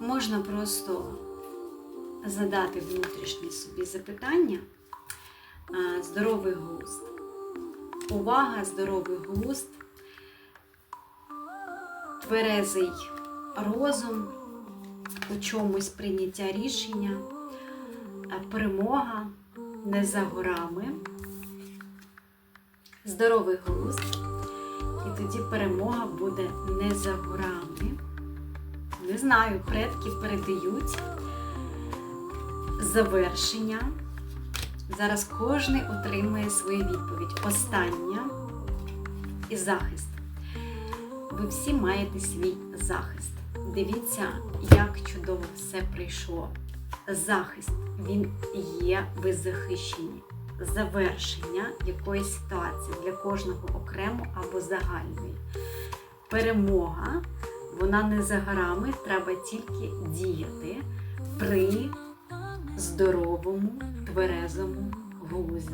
можна просто задати внутрішні собі запитання. Здоровий глузд. Увага, здоровий глузд, тверезий розум, у чомусь прийняття рішення, перемога не за горами, здоровий глузд, і тоді перемога буде не за горами. Не знаю, предки передають завершення. Зараз кожен отримує свою відповідь. Остання і захист. Ви всі маєте свій захист. Дивіться, як чудово все прийшло. Захист, він є, ви захищені. Завершення якоїсь ситуації для кожного окремо або загальної. Перемога, вона не за горами, треба тільки діяти при здоровому, тверезому глузді.